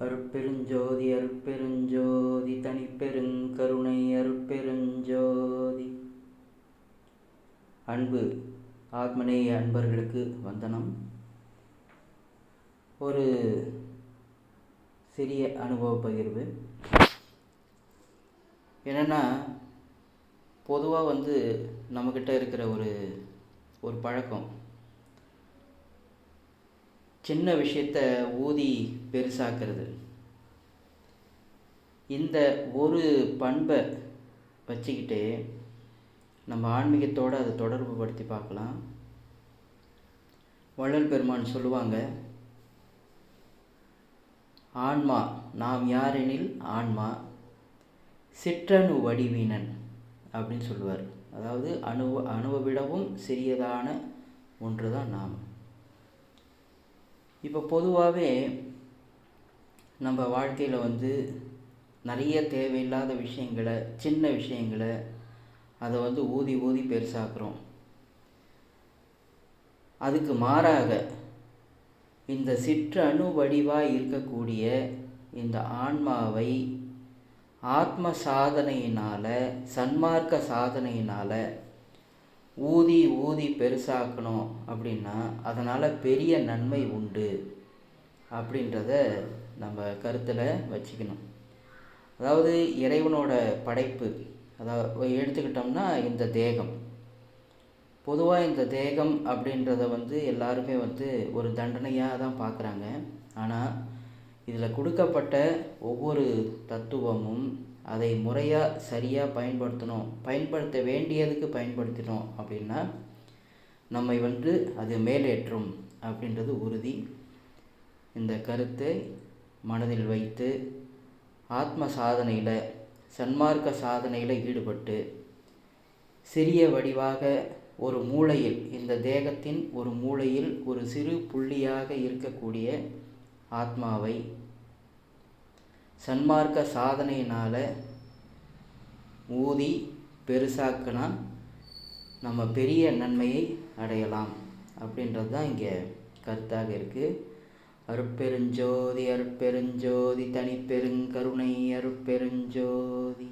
அருட்பெருஞ்சோதி அருட்பெருஞ்சோதி தனிப்பெருங்கருணை அருட்பெருஞ்சோதி அன்பு ஆத்மநேய அன்பர்களுக்கு வந்தனம். ஒரு சிறிய அனுபவ பகிர்வு. என்னென்னா பொதுவாக வந்து நம்மக்கிட்ட இருக்கிற ஒரு ஒரு பழக்கம். சின்ன விஷயத்த ஊதி பெருசாக்குறது. இந்த ஒரு பண்பை வச்சுக்கிட்டு நம்ம ஆன்மீகத்தோடு அதை தொடர்பு படுத்தி பார்க்கலாம். வள்ளல் பெருமான் சொல்லுவாங்க ஆன்மா நாம் யாரெனில் ஆன்மா சிற்றணு வடிவீனன் அப்படின்னு சொல்லுவார். அதாவது அணுவ அணுவை விடவும் சிறியதான ஒன்று தான் நாம். இப்போ பொதுவாகவே நம்ம வாழ்க்கையில் வந்து நிறைய தேவையில்லாத விஷயங்களை சின்ன விஷயங்களை அதை வந்து ஊதி ஊதி பெருசாக்குறோம். அதுக்கு மாறாக இந்த சிற்றணு வடிவாக இருக்கக்கூடிய இந்த ஆன்மாவை ஆத்ம சாதனையினால் சன்மார்க்க சாதனையினால் ஊதி ஊதி பெருசாக்கணும் அப்படின்னா அதனால் பெரிய நன்மை உண்டு அப்படின்றத நம்ம கருத்தில் வச்சுக்கணும். அதாவது இறைவனோட படைப்பு அதாவது எடுத்துக்கிட்டோம்னா இந்த தேகம். பொதுவாக இந்த தேகம் அப்படின்றத வந்து எல்லாருமே வந்து ஒரு தண்டனையாக தான் பார்க்குறாங்க ஆனால் இதில் கொடுக்கப்பட்ட ஒவ்வொரு தத்துவமும் அதை முறையாக சரியாக பயன்படுத்தணும். பயன்படுத்த வேண்டியதுக்கு பயன்படுத்தினோம் அப்படின்னா நம்மை வந்து அது மேலேற்றும் அப்படின்றது உறுதி. இந்த கருத்தை மனதில் வைத்து ஆத்ம சாதனையில் சன்மார்க்க சாதனையில் ஈடுபட்டு சிறிய வடிவாக ஒரு மூளையில் இந்த தேகத்தின் ஒரு மூளையில் ஒரு சிறு புள்ளியாக இருக்கக்கூடிய ஆத்மாவை சன்மார்க்க சாதனையினால் ஊதி பெருசாக்கினா நம்ம பெரிய நன்மையை அடையலாம். அப்படின்றது தான் இங்கே கருத்தாக இருக்குது அருட்பெருஞ்சோதி அருட்பெருஞ்சோதி தனிப்பெருங்கருணை அருட்பெருஞ்சோதி.